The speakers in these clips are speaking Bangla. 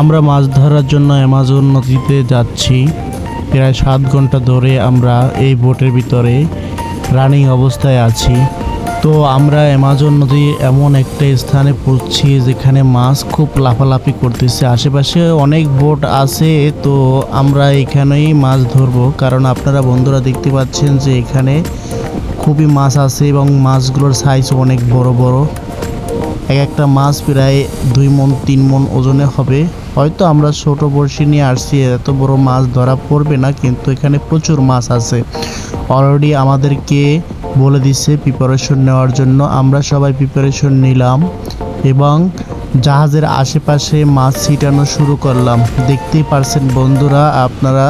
আমরা মাছ ধরার জন্য অ্যামাজন নদীতে যাচ্ছি। প্রায় সাত ঘণ্টা ধরে আমরা এই বোটের ভিতরে রানিং অবস্থায় আছি। তো আমরা অ্যামাজন নদী এমন একটা স্থানে পড়ছি যেখানে মাছ খুব লাফালাফি করতেছে। আশেপাশে অনেক বোট আছে, তো আমরা এখানেই মাছ ধরবো। কারণ আপনারা বন্ধুরা দেখতে পাচ্ছেন যে এখানে খুবই মাছ আছে এবং মাছগুলোর সাইজ অনেক বড় বড়। এক একটা মাছ প্রায় দুই মন, তিন মন ওজনে হবে। হয়তো আমরা ছোট বড়শি নিয়ে আসছি, এত বড় মাছ ধরা পড়বে না, কিন্তু এখানে প্রচুর মাছ আছে। অলরেডি আমাদেরকে বলে দিচ্ছে প্রিপারেশন নেওয়ার জন্য। আমরা সবাই প্রিপারেশন নিলাম এবং জাহাজের আশেপাশে মাছ ছিটানো শুরু করলাম। দেখতেই পারছেন বন্ধুরা, আপনারা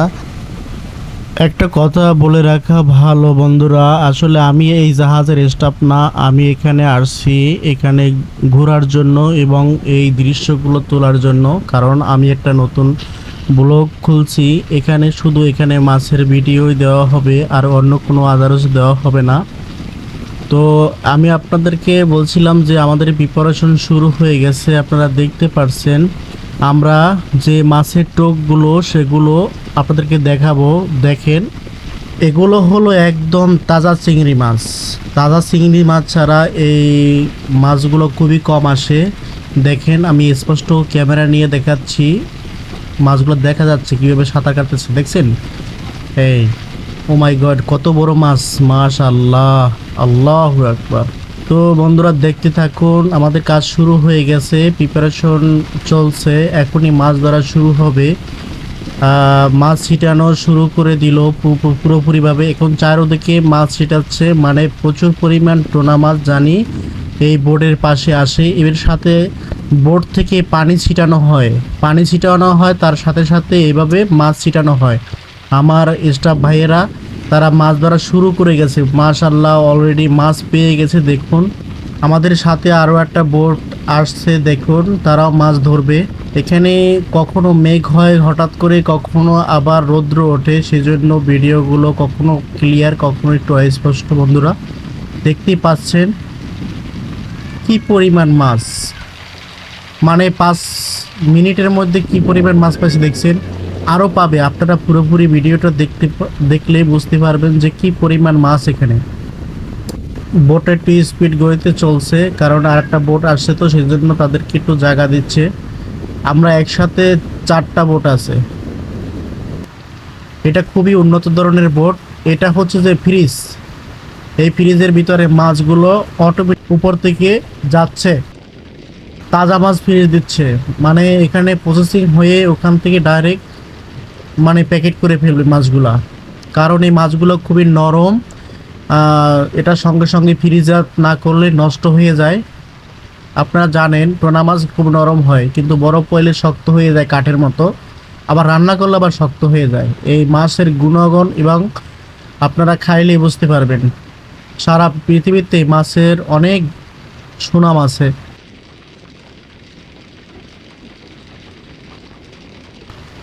একটা কথা বলে রাখা ভালো, বন্ধুরা। আসলে আমি এই জাহাজের স্টাফ না, আমি এখানে আসছি এখানে ঘোরার জন্য এবং এই দৃশ্যগুলো তোলার জন্য, কারণ আমি একটা নতুন ব্লগ খুলছি। এখানে শুধু এখানে মাছের ভিডিওই দেওয়া হবে, আর অন্য কোনো আদারস দেওয়া হবে না। তো আমি আপনাদেরকে বলছিলাম যে আমাদের প্রিপারেশন শুরু হয়ে গেছে, আপনারা দেখতে পারছেন। আমরা যে মাছের টোকগুলো, সেগুলো আপনাদেরকে দেখাবো, দেখেন। এগুলো হলো একদম তাজা চিংড়ি মাছ। তাজা চিংড়ি মাছ ছাড়া এই মাছগুলো খুবই কম আসে। দেখেন, আমি স্পষ্ট ক্যামেরা নিয়ে দেখাচ্ছি। মাছগুলো দেখা যাচ্ছে কীভাবে সাঁতার কাটতেছে, দেখছেন? এই, ও মাই গড, কত বড় মাছ মাশ আল্লাহ আল্লাহ একবার তো বন্ধুরা, দেখতে থাকুন, আমাদের কাজ শুরু হয়ে গেছে প্রিপারেশন চলছে, এখনই মাছ ধরা শুরু হবে। মাছ ছিটানো শুরু করে দিল। পুরোপুরিভাবে এখন চারোদিকে মাছ ছিটাচ্ছে মানে প্রচুর পরিমাণ টোনা মাছ জানি এই বোর্ডের পাশে আসে। এর সাথে বোর্ড থেকে পানি ছিটানো হয়। পানি ছিটানো হয়, তার সাথে সাথে এভাবে মাছ ছিটানো হয়। আমার স্টাফ ভাইয়েরা, তারা মাছ ধরা শুরু করে গেছে। মাশাল্লাহ অলরেডি মাছ পেয়ে গেছে, দেখুন। আমাদের সাথে আরও একটা বোট আসছে, দেখুন, তারাও মাছ ধরবে। এখানে কখনো মেঘ হয়, হঠাৎ করে কখনো আবার রৌদ্র ওঠে, সেজন্য ভিডিওগুলো কখনো ক্লিয়ার, কখনো একটু অস্পষ্ট, বন্ধুরা। দেখতেই পাচ্ছেন কি পরিমাণ মাছ। মানে পাঁচ মিনিটের মধ্যে কি পরিমাণ মাছ পাইছে দেখছেন? আরও পাবে। আপনারা পুরোপুরি ভিডিওটা দেখতে দেখলে বুঝতে পারবেন যে কি পরিমাণ মাছ এখানে। বোট একটু স্পিড গড়িতে চলছে, কারণ আর একটা বোট আসছে তো সেই জন্য তাদেরকে একটু জায়গা দিচ্ছে। আমরা একসাথে চারটা বোট আছে। এটা খুবই উন্নত ধরনের বোট। এটা হচ্ছে যে ফ্রিজ। এই ফ্রিজের ভিতরে মাছগুলো অটোমেটিক উপর থেকে যাচ্ছে, তাজা মাছ ফ্রিজ দিচ্ছে। মানে এখানে প্রসেসিং হয়ে ওখান থেকে ডাইরেক্ট মানে প্যাকেট করে ফেলবে মাছগুলা। কারণ এই মাছগুলো খুবই নরম এটা সঙ্গে সঙ্গে ফ্রিজার না করলে নষ্ট হয়ে যায়। আপনারা জানেন টোনা মাছ খুব নরম হয়, কিন্তু বরফ পড়লে শক্ত হয়ে যায় কাঠের মতো। আবার রান্না করলে আবার শক্ত হয়ে যায়। এই মাছের গুণগণ এবং আপনারা খাইলেই বুঝতে পারবেন। সারা পৃথিবীতে মাছের অনেক সুনাম আছে।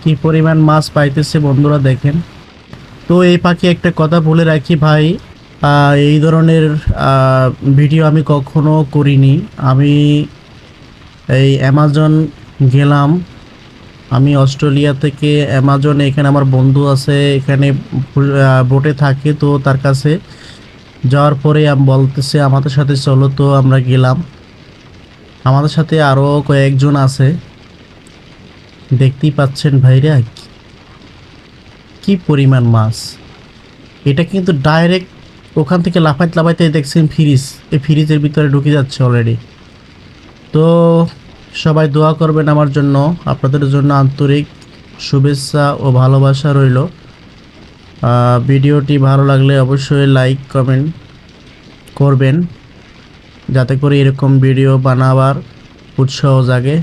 কি পরিমাণ মাছ পাইতেছে বন্ধুরা দেখেন। তো এই পাখি একটা কথা বলে রাখি ভাই এই ধরনের ভিডিও আমি কখনো করিনি। আমি এই অ্যামাজন গেলাম। আমি অস্ট্রেলিয়া থেকে অ্যামাজন, এখানে আমার বন্ধু আছে, এখানে বোটে থাকে তো তার কাছে। যাওয়ার পরে বলতেছে আমাদের সাথে চলো তো, আমরা গেলাম। আমাদের সাথে আরও কয়েকজন আছে। দেখতেই পাচ্ছেন ভাইরা, কি পরিমাণ মাছ। এটা কিন্তু ডাইরেক্ট ওখান থেকে লাফাইতে লাফাইতে দেখছেন ফ্রিজ। এই ফ্রিজের ভিতরে ঢুকে যাচ্ছে অলরেডি তো সবাই দোয়া করবেন আমার জন্য। আপনাদের জন্য আন্তরিক শুভেচ্ছা ও ভালোবাসা রইল। ভিডিওটি ভালো লাগলে অবশ্যই লাইক, কমেন্ট করবেন। যাতে করে এরকম ভিডিও বানাবার উৎসাহ জাগে।